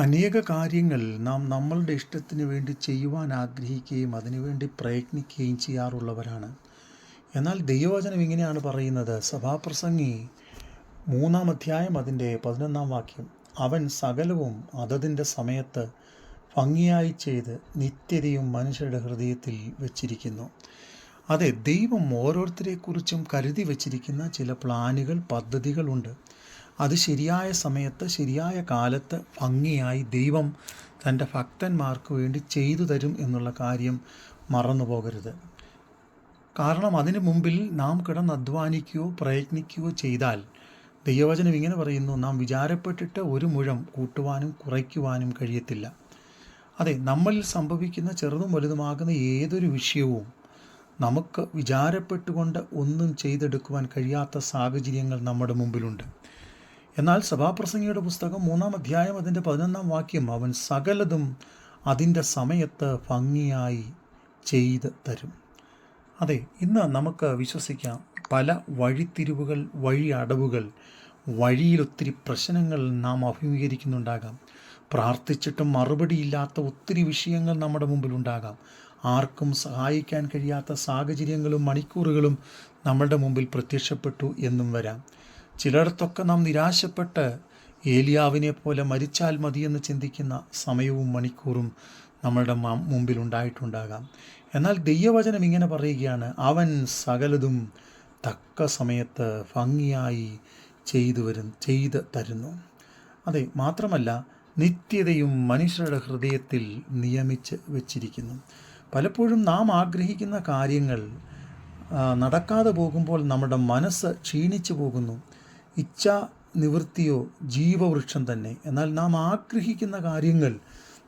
അനേക കാര്യങ്ങൾ നാം നമ്മളുടെ ഇഷ്ടത്തിന് വേണ്ടി ചെയ്യുവാൻ ആഗ്രഹിക്കുകയും അതിനുവേണ്ടി പ്രയത്നിക്കുകയും ചെയ്യാറുള്ളവരാണ്. എന്നാൽ ദൈവവചനം ഇങ്ങനെയാണ് പറയുന്നത്. സഭാപ്രസംഗി മൂന്നാം അധ്യായം അതിന്റെ പതിനൊന്നാം വാക്യം. അവൻ സകലവും അതതിന്റെ സമയത്ത് ഭംഗിയായി ചെയ്ത് നിത്യതയും മനുഷ്യരുടെ ഹൃദയത്തിൽ വച്ചിരിക്കുന്നു. അതെ ദൈവം ഓരോരുത്തരെക്കുറിച്ചും കരുതി വച്ചിരിക്കുന്ന ചില പ്ലാനുകൾ പദ്ധതികളുണ്ട്. അത് ശരിയായ സമയത്ത് ശരിയായ കാലത്ത് ഭംഗിയായി ദൈവം തന്റെ ഭക്തന്മാർക്ക് വേണ്ടി ചെയ്തു തരും എന്നുള്ള കാര്യം മറന്നു പോകരുത്. കാരണം അതിനു മുമ്പിൽ നാം കിടന്ന് അധ്വാനിക്കുകയോ പ്രയത്നിക്കുകയോ ചെയ്താൽ ദൈവവചനം ഇങ്ങനെ പറയുന്നു നാം വിചാരപ്പെട്ടിട്ട് ഒരു മുഴം കൂട്ടുവാനും കുറയ്ക്കുവാനും കഴിയത്തില്ല. അതെ നമ്മളിൽ സംഭവിക്കുന്ന ചെറുതും വലുതുമാകുന്ന ഏതൊരു വിഷയവും നമുക്ക് വിചാരപ്പെട്ടുകൊണ്ട് ഒന്നും ചെയ്തെടുക്കുവാൻ കഴിയാത്ത സാഹചര്യങ്ങൾ നമ്മുടെ മുമ്പിലുണ്ട്. എന്നാൽ സഭാപ്രസംഗിയുടെ പുസ്തകം മൂന്നാം അധ്യായം അതിന്റെ പതിനൊന്നാം വാക്യം അവൻ സകലതും അതിന്റെ സമയത്ത് ഭംഗിയായി ചെയ്ത് തരും. അതെ ഇന്ന് നമുക്ക് വിശ്വസിക്കാം പല വഴിത്തിരിവുകൾ വഴി അടവുകൾ വഴിയിൽ ഒത്തിരി പ്രശ്നങ്ങൾ നാം അഭിമുഖീകരിക്കുന്നുണ്ടാകാം. പ്രാർത്ഥിച്ചിട്ടും മറുപടിയില്ലാത്ത ഒത്തിരി വിഷയങ്ങൾ നമ്മുടെ മുമ്പിലുണ്ടാകാം ആർക്കും സഹായിക്കാൻ കഴിയാത്ത സാഹചര്യങ്ങളും മണിക്കൂറുകളും നമ്മളുടെ മുമ്പിൽ പ്രത്യക്ഷപ്പെട്ടു എന്നും വരാം. ചിലയിടത്തൊക്കെ നാം നിരാശപ്പെട്ട് ഏലിയാവിനെ പോലെ മരിച്ചാൽ മതിയെന്ന് ചിന്തിക്കുന്ന സമയവും മണിക്കൂറും നമ്മളുടെ മുമ്പിൽ ഉണ്ടായിട്ടുണ്ടാകാം. എന്നാൽ ദൈവവചനം ഇങ്ങനെ പറയുകയാണ് അവൻ സകലതും തക്ക സമയത്ത് ഭംഗിയായി ചെയ്തു വരും ചെയ്ത് തരുന്നു. അതെ മാത്രമല്ല നിത്യതയും മനുഷ്യരുടെ ഹൃദയത്തിൽ നിയമിച്ച് വച്ചിരിക്കുന്നു. പലപ്പോഴും നാം ആഗ്രഹിക്കുന്ന കാര്യങ്ങൾ നടക്കാതെ പോകുമ്പോൾ നമ്മുടെ മനസ്സ് ക്ഷീണിച്ചു പോകുന്നു. ഇച്ഛ നിവൃത്തിയോ ജീവവൃക്ഷം തന്നെ. എന്നാൽ നാം ആഗ്രഹിക്കുന്ന കാര്യങ്ങൾ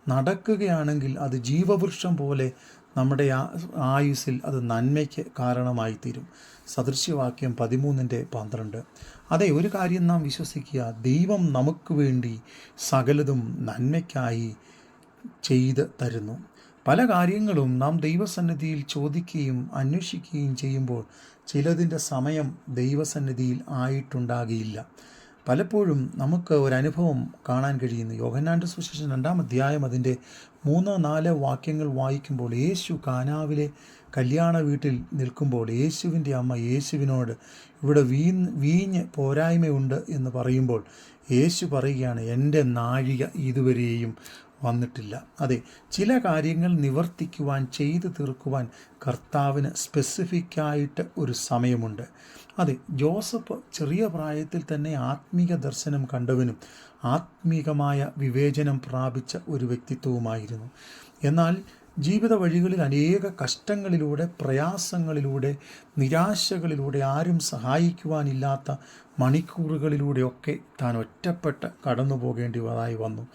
നടക്കുകയാണെങ്കിൽ അത് ജീവവൃക്ഷം പോലെ നമ്മുടെ ആയുസ്സിൽ അത് നന്മയ്ക്ക് കാരണമായി തീരും സദൃശ്യവാക്യം പതിമൂന്നിന്റെ പന്ത്രണ്ട്. അതെ ഒരു കാര്യം നാം വിശ്വസിക്കുക. ദൈവം നമുക്ക് വേണ്ടി സകലതും നന്മയ്ക്കായി ചെയ്ത് തരുന്നു. പല കാര്യങ്ങളും നാം ദൈവസന്നിധിയിൽ ചോദിക്കുകയും അന്വേഷിക്കുകയും ചെയ്യുമ്പോൾ ചിലതിന്റെ സമയം ദൈവസന്നിധിയിൽ ആയിട്ടുണ്ടാകില്ല പലപ്പോഴും നമുക്ക് ഒരനുഭവം കാണാൻ കഴിയുന്നു. യോഹന്നാന്റെ സുശേഷൻ രണ്ടാം അധ്യായം അതിന്റെ മൂന്ന് നാല് വാക്യങ്ങൾ വായിക്കുമ്പോൾ യേശു കാനാവിലെ കല്യാണ വീട്ടിൽ നിൽക്കുമ്പോൾ യേശുവിന്റെ അമ്മ യേശുവിനോട് ഇവിടെ വീ വീഞ്ഞ് പോരായ്മയുണ്ട് എന്ന് പറയുമ്പോൾ യേശു പറയുകയാണ് എന്റെ നാഴിക ഇതുവരെയും വന്നിട്ടില്ല. അതെ ചില കാര്യങ്ങൾ നിവർത്തിക്കുവാൻ ചെയ്തു തീർക്കുവാൻ കർത്താവിന് സ്പെസിഫിക്കായിട്ട് ഒരു സമയമുണ്ട്. അതെ ജോസഫ് ചെറിയ പ്രായത്തിൽ തന്നെ ആത്മീക ദർശനം കണ്ടവനും ആത്മീകമായ വിവേചനം പ്രാപിച്ച ഒരു വ്യക്തിത്വവുമായിരുന്നു. എന്നാൽ ജീവിത വഴികളിൽ അനേക കഷ്ടങ്ങളിലൂടെ പ്രയാസങ്ങളിലൂടെ നിരാശകളിലൂടെ ആരും സഹായിക്കുവാനില്ലാത്ത മണിക്കൂറുകളിലൂടെയൊക്കെ താൻ ഒറ്റപ്പെട്ട് കടന്നു പോകേണ്ടിവതായി വന്നു.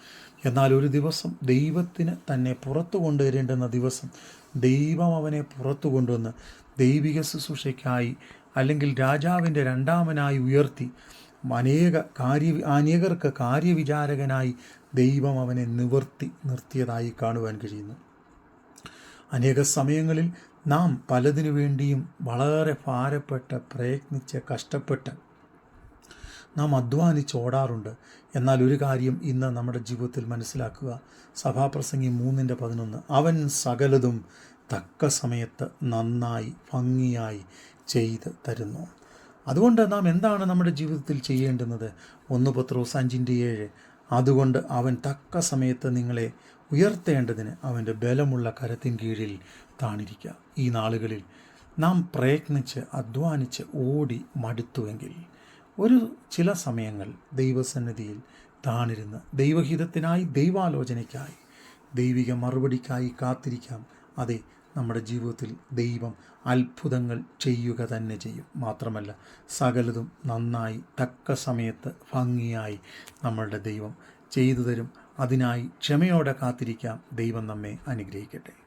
എന്നാൽ ഒരു ദിവസം ദൈവത്തിന് തന്നെ പുറത്തു കൊണ്ടുവരേണ്ടുന്ന ദിവസം ദൈവം അവനെ പുറത്തു കൊണ്ടുവന്ന് ദൈവിക ശുശ്രൂഷയ്ക്കായി അല്ലെങ്കിൽ രാജാവിന്റെ രണ്ടാമനായി ഉയർത്തി അനേക കാര്യ അനേകർക്ക് കാര്യവിചാരകനായി ദൈവം അവനെ നിവർത്തി നിർത്തിയതായി കാണുവാൻ കഴിയുന്നു. അനേക സമയങ്ങളിൽ നാം പലതിനു വേണ്ടിയും വളരെ ഭാരപ്പെട്ട് പ്രയത്നിച്ച് കഷ്ടപ്പെട്ട് നാം അധ്വാനിച്ച് ഓടാറുണ്ട്. എന്നാൽ ഒരു കാര്യം ഇന്ന് നമ്മുടെ ജീവിതത്തിൽ മനസ്സിലാക്കുക. സഭാപ്രസംഗി മൂന്നിന്റെ പതിനൊന്ന്. അവൻ സകലതും തക്ക സമയത്ത് നന്നായി ഭംഗിയായി ചെയ്ത് തരുന്നു. അതുകൊണ്ട് നാം എന്താണ് നമ്മുടെ ജീവിതത്തിൽ ചെയ്യേണ്ടുന്നത്? ഒന്ന് പത്രോസ് അഞ്ചിന്റെ ഏഴ്. അതുകൊണ്ട് അവൻ തക്ക സമയത്ത് നിങ്ങളെ ഉയർത്തേണ്ടതിന് അവന്റെ ബലമുള്ള കരത്തിൻ കീഴിൽ താണിരിക്കുക. ഈ നാളുകളിൽ നാം പ്രയത്നിച്ച് അധ്വാനിച്ച് ഓടി മടുത്തുവെങ്കിൽ ഒരു ചില സമയങ്ങൾ ദൈവസന്നിധിയിൽ താണിരുന്ന് ദൈവഹിതത്തിനായി ദൈവാലോചനയ്ക്കായി ദൈവിക മറുപടിക്കായി കാത്തിരിക്കാം. അതെ നമ്മുടെ ജീവിതത്തിൽ ദൈവം അത്ഭുതങ്ങൾ ചെയ്യുക തന്നെ ചെയ്യും. മാത്രമല്ല സകലതും നന്നായി തക്ക സമയത്ത് ഭംഗിയായി നമ്മളുടെ ദൈവം ചെയ്തു തരും. അതിനായി ക്ഷമയോടെ കാത്തിരിക്കാം. ദൈവം നമ്മെ അനുഗ്രഹിക്കട്ടെ.